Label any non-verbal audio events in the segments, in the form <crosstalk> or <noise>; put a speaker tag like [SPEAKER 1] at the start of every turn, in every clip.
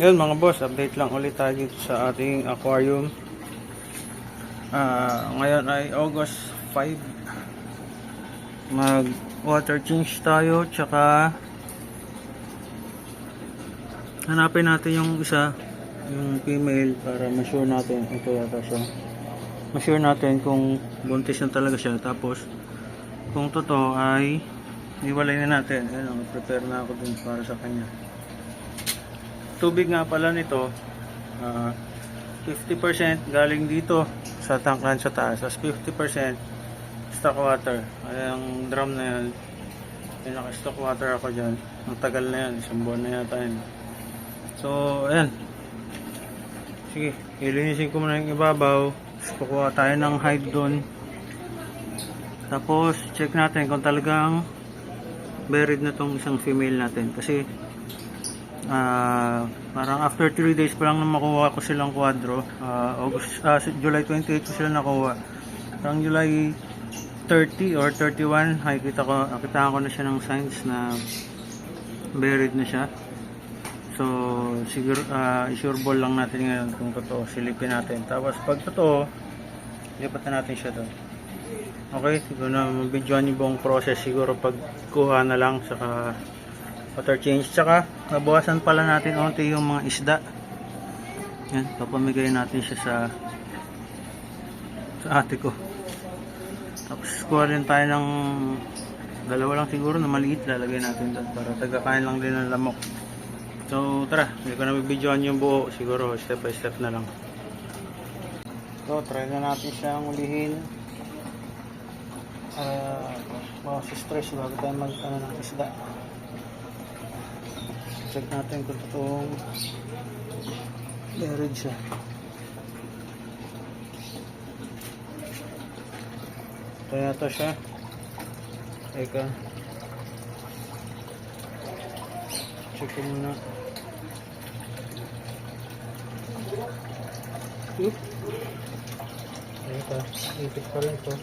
[SPEAKER 1] Yun mga boss, update lang ulit tayo sa ating aquarium. Ah, ngayon ay August 5. Mag water change tayo tsaka hanapin natin yung isa yung female para ma-sure natin ito yata siya ma-sure natin kung buntis na talaga siya tapos kung totoo ay iwalay na natin ayun prepare na ako dun para sa kanya tubig nga pala nito ah, 50% galing dito sa tangkan sa taas as 50% stock water. Ay ang drum na yan may naka stock water ako dyan. Ang tagal na yan isang buwan na yata yun. So ayan. Sige ilinisin ko muna yung ibabaw. Kukuha tayo ng hide doon tapos check natin kung talagang buried na tong isang female natin. Kasi ah parang after 3 days pa lang na makuha ko silang quadro ah, August, ah, July 28 ko sila nakuha. Parang July 30 or 31 nakikita ko nakita ko na siya ng signs na buried na siya. So siguro uh, sure ball lang natin ngayon kung totoo silipin natin. Tapos pag totoo lipat na natin siya doon. Okay siguro na mabidyoan yung buong process siguro pag kuha na lang saka water change. Tsaka nabawasan pala natin onti yung mga isda. Yan papamigay natin siya sa sa ate ko. Tapos kuha rin tayo ng dalawa lang siguro na maliit. Lalagay natin doon para tagakain lang din ng lamok. So tara hindi ko na bibidyoan yung buo. Siguro step by step na lang. So try na natin siyang ulihin. Uh, mga si stress bago tayo mag ano, ng isda check natin kung totoong buried siya ito yata siya Teka. Check ko muna. Oop. Ipit pa rin ito.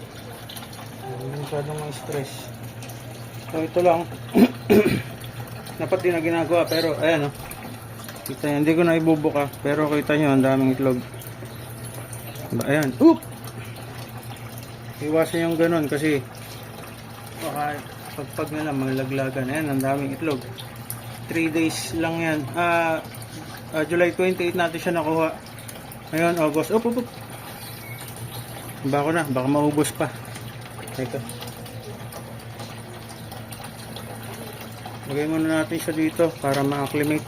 [SPEAKER 1] Hindi masyadong ma-stress. So ito lang. <clears throat> Dapat din na ginagawa pero ayan oh. Kita nyo, hindi ko na ibubuka pero kita nyo ang daming itlog. Ayan. Oop! Iwasan yung ganun kasi baka pagpag na lang maglaglagan ayan ang daming itlog. 3 days lang yan. Ah ah, July 28 natin siya nakuha. Ngayon August. Up up up bako na baka maubos pa. Ito lagay muna natin siya dito para ma-acclimate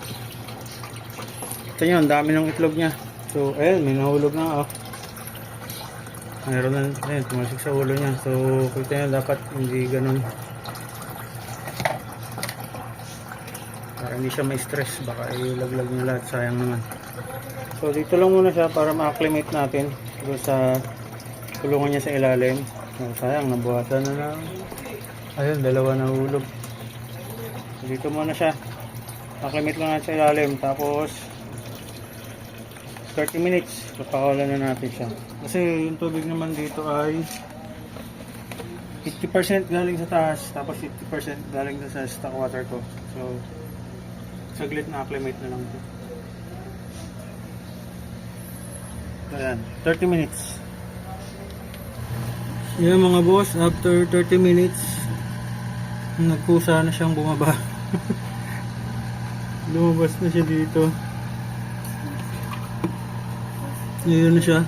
[SPEAKER 1] ito nyo ang dami ng itlog nya so ayan may nahulog na oh mayroon na, ayun, tumasik sa ulo niya. So, kita niya dapat hindi ganun. Para hindi siya may stress, baka ilaglag niya lahat, sayang naman. So, dito lang muna siya para ma-acclimate natin doon sa kulungan niya sa ilalim. So, sayang, nabuhasan na lang. Ayun, dalawa na hulog. So, dito muna siya. Acclimate lang natin sa ilalim, tapos 30 minutes, papakawalan na natin siya. Kasi yung tubig naman dito ay 50% galing sa taas, tapos 50% galing sa stock water ko. So, saglit na acclimate na lang ito. Ayan, 30 minutes. Yan mga boss, after 30 minutes, nagkusa na siyang bumaba. <laughs> Lumabas na siya dito. Yun na siya.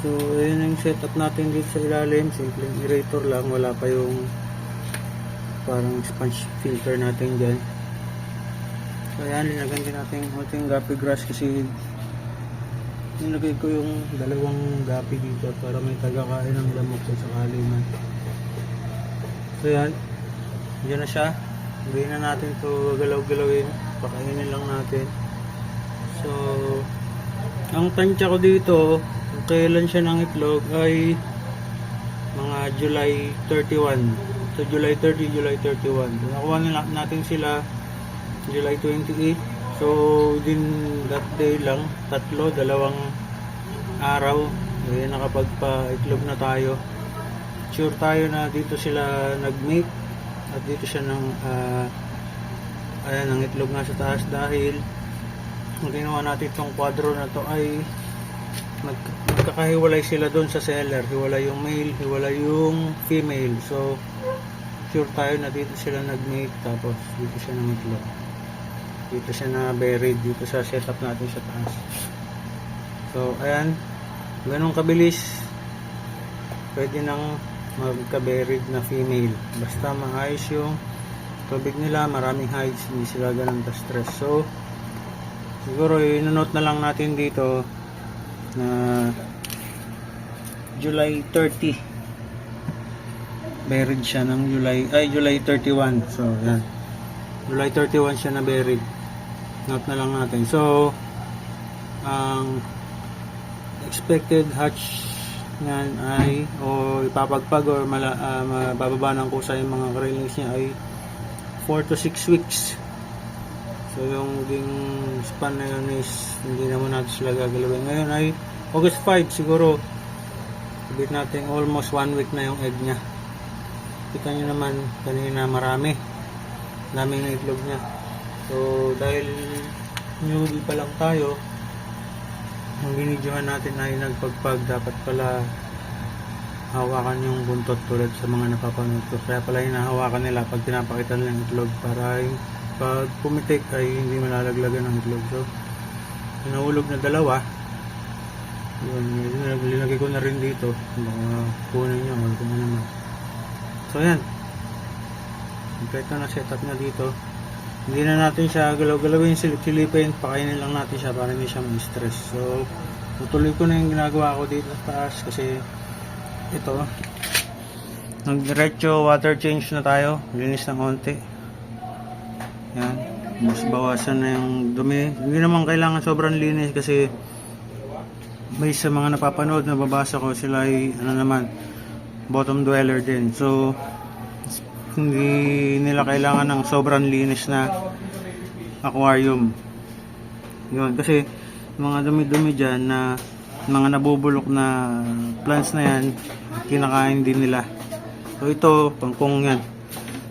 [SPEAKER 1] So, ayun yung setup natin dito sa ilalim. Simple aerator lang. Wala pa yung parang sponge filter natin dyan. So, ayan. Linagyan din natin yung gapi grass kasi nilagay ko yung dalawang gapi dito para may tagakain ng lamok kung sakali man. So, yan. Yan na siya. Hindi na natin to galaw-galawin. Pakainin lang natin. So, ang tansya ko dito, kailan siya ng itlog ay mga July 31. So July 30, July 31. Nakuha nila natin sila July 28. So within that day lang, tatlo, dalawang araw, eh, nakapagpa-itlog na tayo. Sure tayo na dito sila nag-mate at dito siya ng ah, ayan, ang itlog nga sa taas dahil ang ginawa natin itong kwadro na to ay nag, nagkakahiwalay sila doon sa seller. Hiwalay yung male, hiwalay yung female. So, sure tayo na dito sila nag-mate tapos dito siya namitlog. Dito siya na buried dito sa setup natin sa taas. So, ayan. Ganun kabilis. Pwede nang magka-buried na female. Basta maayos yung tubig nila, maraming hides, hindi sila ganun ka-stress. So, siguro i-note na lang natin dito na July 30 buried siya ng July ay July 31 so yan. July 31 siya na buried. Note na lang natin. So ang expected hatch niyan ay o ipapagpag or mala, ah, mabababa ng kusa yung mga railings niya ay 4 to 6 weeks So yung ding span na yun is hindi naman natin sila gagalawin. Ngayon ay August 5 siguro. Sabit natin almost one week na yung egg niya. Kita nyo naman kanina marami. Daming itlog niya. So dahil newbie pa lang tayo, ang binidyohan natin ay nagpagpag dapat pala hawakan yung buntot tulad sa mga napapanood ko. Kaya pala hinahawakan nila pag pinapakita nila yung itlog para yung pag pumitik ay hindi malalaglagan ng itlog. So, nahulog na dalawa. Yun, linagay ko na rin dito. Baka kunin nyo or kung ano man. So, yan. Kompleto na setup na dito. Hindi na natin siya galaw-galawin, sil- silipin, pakainin lang natin siya para hindi siya ma-stress. So, tutuloy ko na yung ginagawa ko dito sa taas kasi ito, nag-diretso water change na tayo. Linis ng konti. Yan. Mas bawasan na yung dumi. Hindi naman kailangan sobrang linis kasi may sa mga napapanood na babasa ko sila ay ano naman bottom dweller din. So hindi nila kailangan ng sobrang linis na aquarium. Yun kasi mga dumi-dumi dyan na mga nabubulok na plants na yan kinakain din nila. So ito pangkong yan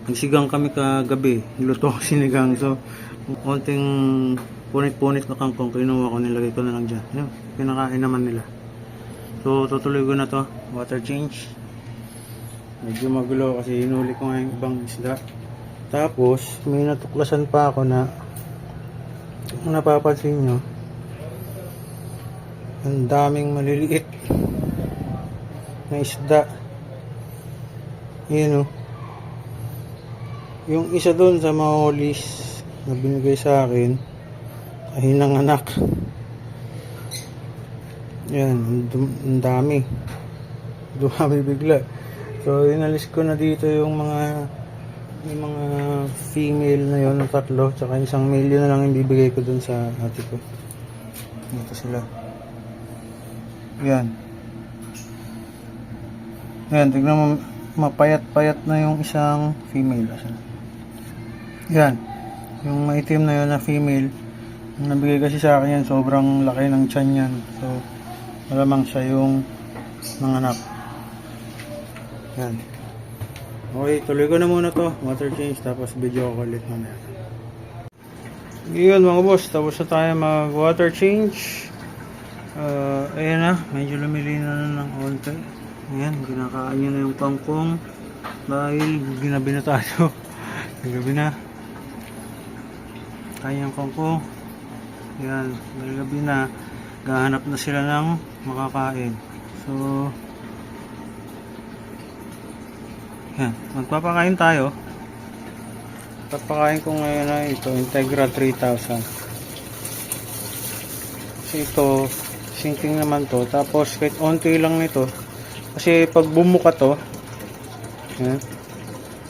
[SPEAKER 1] Nagsigang kami kagabi. Luto <laughs> sinigang. So, konting punit-punit na kangkong. Kinuha ko, nilagay ko na lang dyan. Yun, pinakain naman nila. So, tutuloy ko na to. Water change. Medyo magulo kasi inuli ko nga yung ibang isda. Tapos, may natuklasan pa ako na kung napapansin nyo, ang daming maliliit na isda. Yun oh. Yung isa doon sa mga holis na binigay sa akin ay nanganak. Yan, ang dami. Dumami bigla. So, inalis ko na dito yung mga yung mga female na yon ng tatlo tsaka isang male yun na lang yung bibigay ko dun sa ate ko. Dito sila. Yan. Yan, tignan mo mapayat-payat na yung isang female. Asan? Yan. Yung maitim na yun na female. Ang nabigay kasi sa akin yan, sobrang laki ng tiyan yan. So, malamang siya yung nanganak. Yan. Okay, tuloy ko na muna to. Water change, tapos video ko ulit mamaya. Yun mga boss, tapos na tayo mag water change. Uh, ayan na, medyo lumilino na ng onte. Ayan, kinakain niya na yung kangkong dahil ginabi na tayo. <laughs> Gabi na. Kaya yung kangkong. Ayan, gabi na, gahanap na sila ng makakain. So, yan, magpapakain tayo. Papakain ko ngayon na ito, Integra 3000. Kasi ito, sinking naman to. Tapos, kahit onti lang nito, kasi pag bumuka to, yan,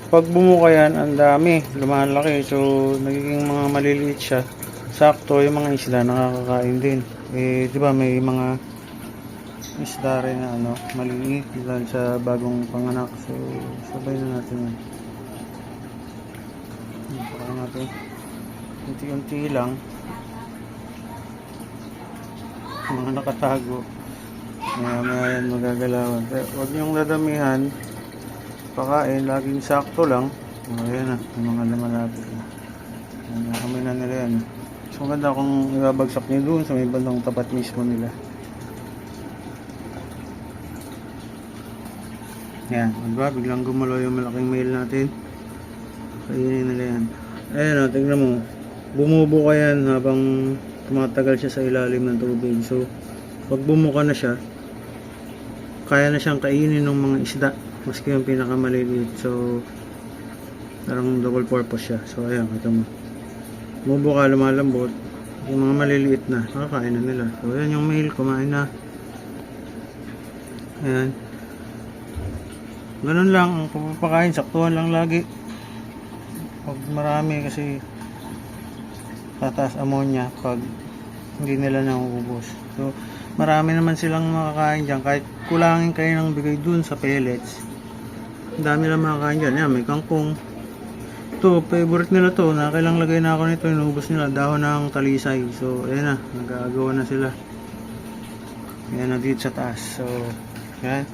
[SPEAKER 1] pag bumuka yan, ang dami, lumalaki. So, nagiging mga maliliit siya. Sakto, yung mga isda nakakakain din. Eh, di ba may mga isda rin na ano, maliliit dahil sa bagong panganak. So, sabay na natin yan. Baka natin. Unti-unti lang. Mga nakatago. Maya maya yan magagalawan. Pero huwag niyong dadamihan. Pakain, laging sakto lang. O, ayan na. Yung mga lumalapit na. Ayan, kami na nila yan. So maganda kung ibabagsak niyo doon sa may bandang tapat mismo nila. Yan, diba? Biglang gumalaw yung malaking mail natin. Kainin nila yan. Ayan o, tignan mo. Bumubuka yan habang tumatagal siya sa ilalim ng tubig. So, pag bumuka na siya, kaya na siyang kainin ng mga isda. Maski yung pinakamaliliit. So, parang double purpose siya. So, ayan, kita mo. Bumubuka, lumalambot. Yung mga maliliit na, nakakain na nila. So, ayan yung mail, kumain na. Ayan. Ganun lang, ang pagpapakain, saktuhan lang lagi. Pag marami kasi tataas ammonia pag hindi nila nauubos. So, marami naman silang makakain dyan. Kahit kulangin kayo ng bigay dun sa pellets, dami lang makakain dyan. Yan, may kangkong. Ito, favorite nila to. Nakailang lagay na ako nito. Inuubos nila. Dahon ng talisay. So, ayan na. Nagagawa na sila. Ayan na dito sa taas. So, yan.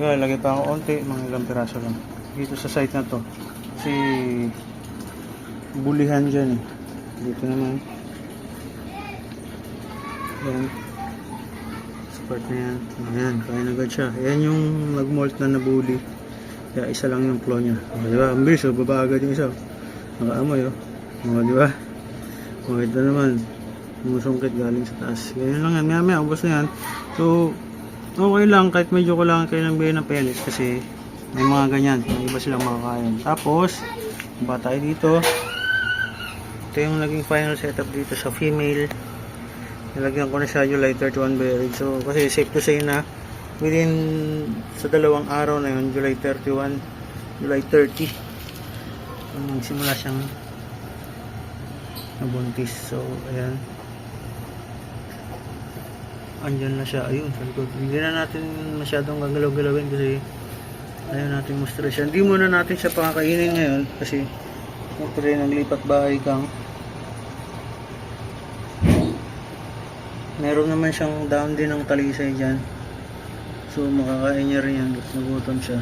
[SPEAKER 1] Yun, lagay pa ako onti. Mga ilang piraso lang. Dito sa site na to. Kasi, bulihan dyan eh. Dito naman. Yan. Sa part na yan. Ayan, kain agad siya. Ayan yung nag-molt na nabuli. Kaya isa lang yung claw niya. O, di ba? Ang bilis, oh. baba agad yung isa. Nakaamoy, oh. O, di ba? O, ito naman. Musungkit galing sa taas. Ganyan lang yan. Maya maya, ubos na yan. So, okay lang. Kahit medyo kulangan kayo ng bigay ng pellets kasi may mga ganyan. May iba silang makakain. Tapos, ba tayo dito? Ito yung naging final setup dito sa female. Nilagyan ko na siya July 31 buried. So, kasi safe to say na within sa dalawang araw na yun, July 31, July 30, um, simula siyang nabuntis. So, ayan. Andyan na siya. Ayun, sa likod. Hindi na natin masyadong gagalaw-galawin kasi ayaw natin ma-stress siya. Hindi muna natin siya pakakainin ngayon kasi siyempre naglipat bahay kang meron naman siyang down din ng talisay dyan so makakain niya rin yan nagutom siya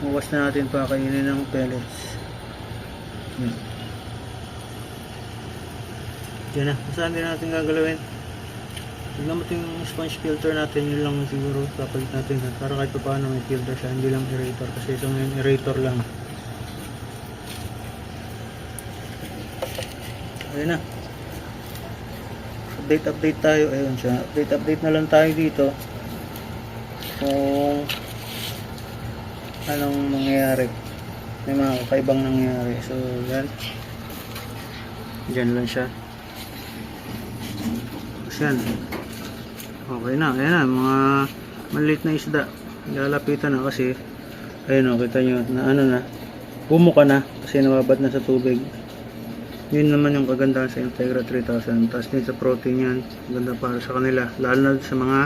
[SPEAKER 1] bukas na natin pakainin ng pellets yan yan na saan din natin gagalawin tignan mo ito yung sponge filter natin yun lang siguro kapalit natin ha? para kahit pa paano may filter siya hindi lang aerator. Kasi ito ngayon aerator lang. Ayun na. Update update tayo. Ayun siya. Update update na lang tayo dito. Kung anong mangyayari? May mga kakaibang nangyayari. So yan. Dyan lang siya. Tapos yan okay na ayan na mga maliit na isda. Lalapitan na kasi ayun o kita nyo na ano na bumuka na kasi nababad na sa tubig. Yun naman yung kagandahan sa Integra 3000 tapos din sa protein yan ganda para sa kanila lalo na sa mga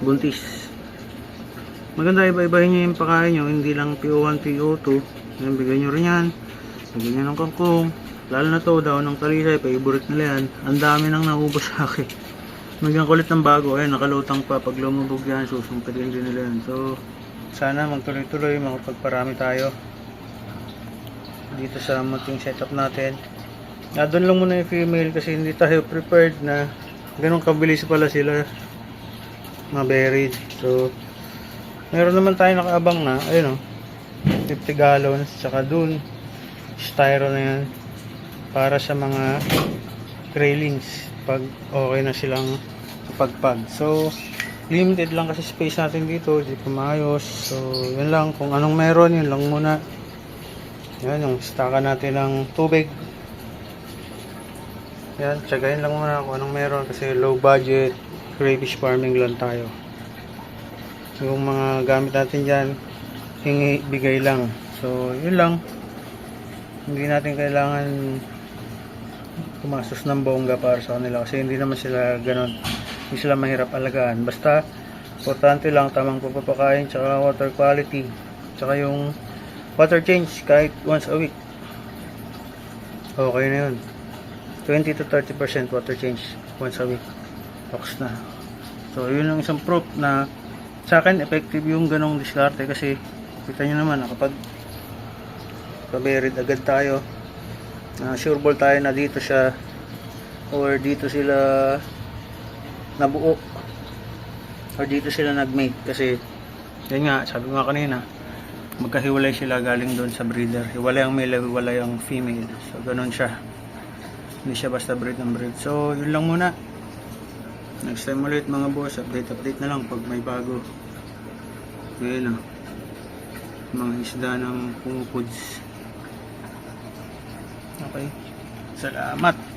[SPEAKER 1] buntis. Maganda iba-ibahin nyo yung pakain nyo hindi lang PO1, PO2 yan bigyan nyo rin yan bigyan nyo ng kangkong lalo na to daw ng talisay favorite nila yan. Ang dami nang naubos sa akin Nagyang kulit ng bago ayun nakalutang pa pag lumubog yan susungkitin din nila yan so sana magtuloy-tuloy makapagparami tayo dito sa munting setup natin. Na doon lang muna yung female kasi hindi tayo prepared na ganun kabilis pala sila ma-buried. So, meron naman tayo nakaabang na, ayun o, 50 gallons, tsaka dun, styro na yan, para sa mga railings, pag okay na silang pagpag. So, limited lang kasi space natin dito, di pa maayos. So, yun lang, kung anong meron, yun lang muna. Yan, yung stocka natin ng tubig. Yan, tsagayin lang muna kung anong meron kasi low budget, crayfish farming lang tayo. Yung mga gamit natin dyan, hingi, bigay lang. So, yun lang. Hindi natin kailangan kumasos ng bongga para sa kanila kasi hindi naman sila ganon. Hindi sila mahirap alagaan. Basta, importante lang tamang pagpapakain tsaka water quality. Tsaka yung water change kahit once a week okay na yun 20 to 30% water change once a week box na so yun ang isang proof na sa akin effective yung ganong diskarte kasi kita nyo naman kapag paberid agad tayo uh, sure ball tayo na dito siya or dito sila nabuo. Or dito sila nagmate kasi yun nga sabi ko nga kanina magkahiwalay sila galing doon sa breeder. Hiwalay ang male hiwalay ang female. So ganun siya. Hindi siya basta breed ng breed. So yun lang muna. Next time ulit mga boss. Update update na lang pag may bago. Yun na. Mga isda ng pumupuds okay. Salamat